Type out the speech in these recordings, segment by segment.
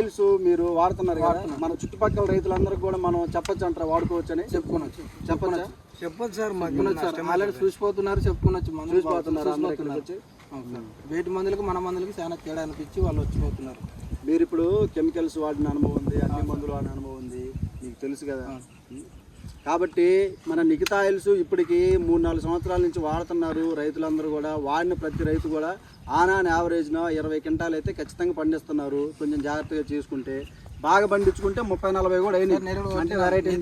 Chemicals మీరు వాడుతున్నారు కదా మన చుట్టుపక్కల రైతులందరికీ కూడా మనం చెప్పొచ్చు అంటారా వాడుకోవచ్చు అని? చెప్పుకోనొచ్చు చెప్పొచ్చా? చెప్పొచ్చు సార్ ఆల్రెడీ చూసిపోతున్నారు చెప్పుకోనొచ్చు మందులు చూసిపోతున్నారు వేటి మందులకు మన మందులకి చాలా తేడా అనిపించి వాళ్ళు వచ్చిపోతున్నారు. మీరు ఇప్పుడు కెమికల్స్ వాడిన అనుభవం ఉంది అన్ని మందులు వాడిన అనుభవం ఉంది మీకు తెలుసు కదా. కాబట్టి మన నిఖితా ఆయిల్స్ ఇప్పటికి మూడు నాలుగు సంవత్సరాల నుంచి వాడుతున్నారు రైతులందరూ కూడా వాడిన ప్రతి రైతు కూడా ఆనాన్ యావరేజ్న ఇరవై క్వింటాలు అయితే ఖచ్చితంగా పండిస్తున్నారు. కొంచెం జాగ్రత్తగా చేసుకుంటే. బాగా పండించుకుంటే ముప్పై నలభై కూడా అయినాయి. అంటే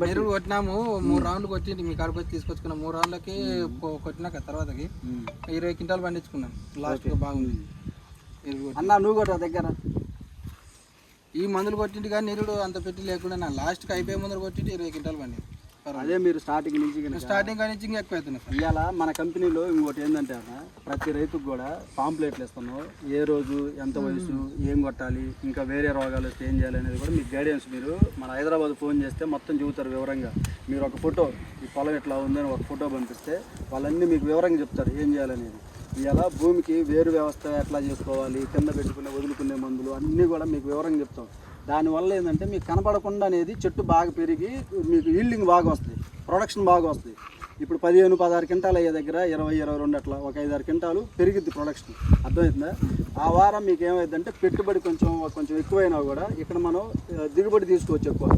నెరుడు కొట్టినాము. మూడు రౌండ్లు కొట్టి మీ కాడికి వచ్చి తీసుకొచ్చుకున్నాం. మూడు రౌండ్లకి కొట్టినాక తర్వాతకి. ఇరవై క్వింటాలు పండించుకున్నాం. లాస్ట్ బాగుంది. అన్న నువ్వు కూడా దగ్గర. ఈ మందులు కొట్టింటి కానీ నిరుడు అంత పెట్టి లేకుండా నా లాస్ట్కి అయిపోయే ముందర కొట్టి ఇరవై క్వింటాలు అదే మీరు స్టార్టింగ్ నుంచి స్టార్టింగ్ ఇంకా ఎక్కువ అవుతున్నాయి ఇవాళ మన కంపెనీలో ఇంకోటి ఏంటంటే అన్న ప్రతి రైతుకు కూడా పాంప్లెట్లు ఇస్తున్నాం ఏ రోజు ఎంత వయసు ఏం కొట్టాలి ఇంకా వేరే రోగాలు వస్తే ఏం చేయాలి అనేది కూడా మీకు గైడెన్స్ మీరు మన హైదరాబాద్ ఫోన్ చేస్తే మొత్తం చెబుతారు వివరంగా. మీరు ఒక ఫోటో ఈ పొలం ఎట్లా ఉందని ఒక ఫోటో పంపిస్తే వాళ్ళన్నీ మీకు వివరంగా చెప్తారు ఏం చేయాలనేది. ఇవాళ భూమికి వేరు వ్యవస్థ ఎట్లా చేసుకోవాలి కింద పెట్టుకునే వదులుకునే మందులు అన్నీ కూడా మీకు వివరంగా చెప్తాం. దానివల్ల ఏంటంటే మీకు కనపడకుండా అనేది చెట్టు బాగా పెరిగి మీకు ఈల్డింగ్ బాగా వస్తుంది. ప్రొడక్షన్ బాగా వస్తుంది. ఇప్పుడు పదిహేను పదహారు క్వింటాలు అయ్యే దగ్గర ఇరవై ఇరవై రెండు అట్లా ఒక ఐదారు క్వింటాలు పెరిగిద్ది ప్రొడక్షన్ అర్థమవుతుందా ఆ వారం మీకు ఏమైందంటే పెట్టుబడి కొంచెం కొంచెం ఎక్కువైనా కూడా ఇక్కడ మనం దిగుబడి తీసుకోవచ్చు ఎక్కువ.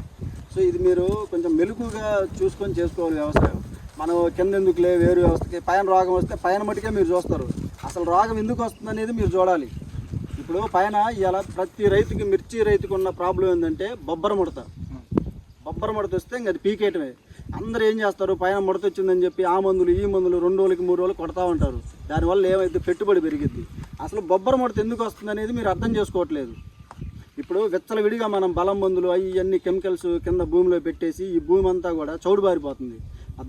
సో ఇది మీరు కొంచెం మెలుగుగా చూసుకొని చేసుకోవాలి వ్యవసాయం. మనం కింద ఎందుకులే వేరు వ్యవస్థకి పైన రోగం వస్తే పైన మటుకే మీరు చూస్తారు. అసలు రోగం ఎందుకు వస్తుంది అనేది మీరు చూడాలి. ఇప్పుడు పైన ఇలా ప్రతి రైతుకి మిర్చి రైతుకు ఉన్న ప్రాబ్లం ఏంటంటే బొబ్బర ముడత. బొబ్బర ముడత వస్తే ఇంక అది పీకేయటమే. అందరూ ఏం చేస్తారు? పైన ముడత వచ్చిందని చెప్పి ఆ మందులు ఈ మందులు రెండు రోజులకి మూడు రోజులు కొడతా ఉంటారు. దానివల్ల ఏమైతే పెట్టుబడి పెరిగిద్ది? అసలు బొబ్బర ముడత ఎందుకు వస్తుంది అనేది మీరు అర్థం చేసుకోవట్లేదు. ఇప్పుడు విచ్చలవిడిగా మనం బలం మందులు అవి ఇవన్నీ కెమికల్స్ కింద భూమిలో పెట్టేసి ఈ భూమి అంతా కూడా చౌడుబారిపోతుంది.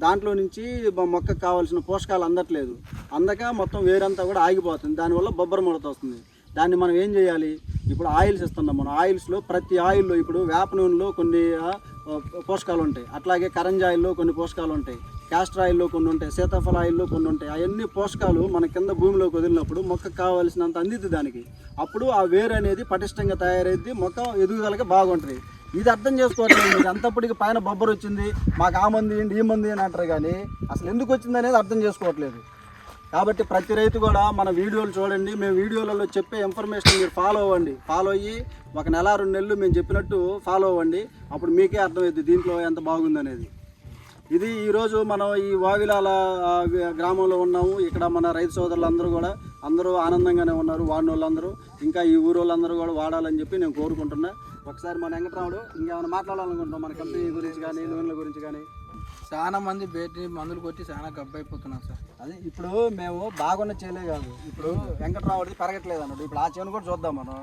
దాంట్లో నుంచి మొక్కకు కావాల్సిన పోషకాలు అందట్లేదు. అందక మొత్తం వేరంతా కూడా ఆగిపోతుంది. దానివల్ల బొబ్బర ముడత వస్తుంది. దాన్ని మనం ఏం చేయాలి? ఇప్పుడు ఆయిల్స్ ఇస్తున్నాం మనం. ఆయిల్స్లో ప్రతి ఆయిల్లో ఇప్పుడు వేప నూనెలో కొన్ని పోషకాలు ఉంటాయి. అట్లాగే కరంజ ఆయిల్లో కొన్ని పోషకాలు ఉంటాయి. క్యాస్టర్ ఆయిల్లో కొన్ని ఉంటాయి. సీతాఫల ఆయిల్లో కొన్ని ఉంటాయి. అవన్నీ పోషకాలు మన కింద భూమిలోకి వదిలినప్పుడు మొక్కకు కావాల్సినంత అందిద్ది దానికి. అప్పుడు ఆ వేరు అనేది పటిష్టంగా తయారైద్ది. మొక్క ఎదుగుదలకి బాగుంటుంది. ఇది అర్థం చేసుకోవట్లేదు. మీకు అంతప్పటికి పైన బొబ్బరు వచ్చింది. మాకు ఆ మంది ఏంటి ఈ మంది అని అంటారు కానీ అసలు ఎందుకు వచ్చింది అనేది అర్థం చేసుకోవట్లేదు. కాబట్టి ప్రతి రైతు కూడా మన వీడియోలు చూడండి. మేము వీడియోలలో చెప్పే ఇన్ఫర్మేషన్ మీరు ఫాలో అవ్వండి. ఫాలో అయ్యి ఒక నెల రెండు నెలలు మేము చెప్పినట్టు ఫాలో అవ్వండి. అప్పుడు మీకే అర్థమవుతుంది దీంట్లో ఎంత బాగుందనేది. ఇది ఈరోజు మనం ఈ వావిలాల గ్రామంలో ఉన్నాము. ఇక్కడ మన రైతు సోదరులు అందరూ కూడా అందరూ ఆనందంగానే ఉన్నారు వాడిన వాళ్ళందరూ ఇంకా ఈ ఊరు వాళ్ళందరూ కూడా వాడాలని చెప్పి నేను కోరుకుంటున్నా. ఒకసారి మన వెంకటరాముడు ఇంకేమైనా మాట్లాడాలనుకుంటున్నాం మన కంపెనీ గురించి కానీ నూనెల గురించి కానీ? చాలా మంది బయట మందులు కొట్టి చాలా గబ్బు అయిపోతున్నారు సార్. అదే ఇప్పుడు మేము బాగున్న చేయలే కాదు. ఇప్పుడు వెంకటరాముడిది పెరగట్లేదు అన్నాడు ఇప్పుడు ఆ చేను కూడా చూద్దాం మనం.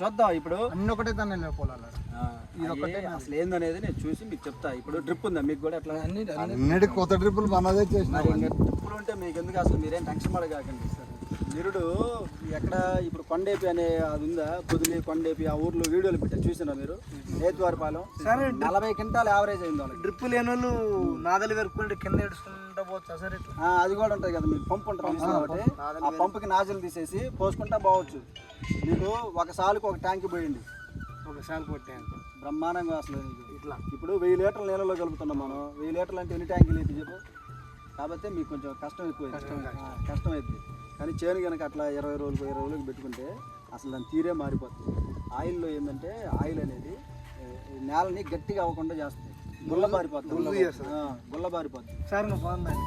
చూద్దాం ఇప్పుడు. అన్ని ఒకటే దాన్ని నేను పొలాలు అసలు ఏందనేది నేను చూసి మీకు చెప్తా. ఇప్పుడు డ్రిప్ ఉందా? మీకు కూడా ఎట్లా? అన్ని అన్ని అన్నిటి కొత్త ట్రిప్పులు మనదే చేసిన డ్రిప్పులు ఉంటే మీకు ఎందుకు అసలు మీరేం టెన్షన్ పడగాకండి సార్? నిరుడు ఎక్కడ ఇప్పుడు కొండేపి అనే అది ఉందా? పొదిలి కొండేపి ఆ ఊర్లో వీడియోలు పెట్టా. చూసినా మీరు? నేతివారిపాలెం. సరే నలభై క్వింటాల్ యావరేజ్ అయింది వాళ్ళకి. డ్రిప్ లేని వాళ్ళు నాదలు పెరుక్కుంటే కింద ఏడుచుకుంటా పోవచ్చు సార్ అది కూడా ఉంటుంది కదా. మీకు పంపు ఉంటుంది కాబట్టి ఆ పంపుకి నాజులు తీసేసి పోసుకుంటా పోవచ్చు. మీకు ఒక సాలుకు ఒక ట్యాంక్ పోయింది ఒకసారి కొట్టాను బ్రహ్మాండంగా అసలు ఇట్లా. ఇప్పుడు వెయ్యి లీటర్ల నీళ్ళలో కలుపుతున్నాం మనం. వెయ్యి లీటర్లు అంటే ఎన్ని ట్యాంకులు అయితే చెప్పు? కాబట్టి మీకు కొంచెం కష్టం ఎక్కువ కష్టం అవుతుంది కానీ చేను కనుక అట్లా ఇరవై రోజులకు ఇరవై రోజులకు పెట్టుకుంటే అసలు దాని తీరే మారిపోతుంది. ఆయిల్లో ఏంటంటే ఆయిల్ అనేది నేలని గట్టిగా అవ్వకుండా చేస్తుంది. గుల్లబారిపోతుంది గుల్లబారిపోతుంది సార్ ఇంకా బాగుందండి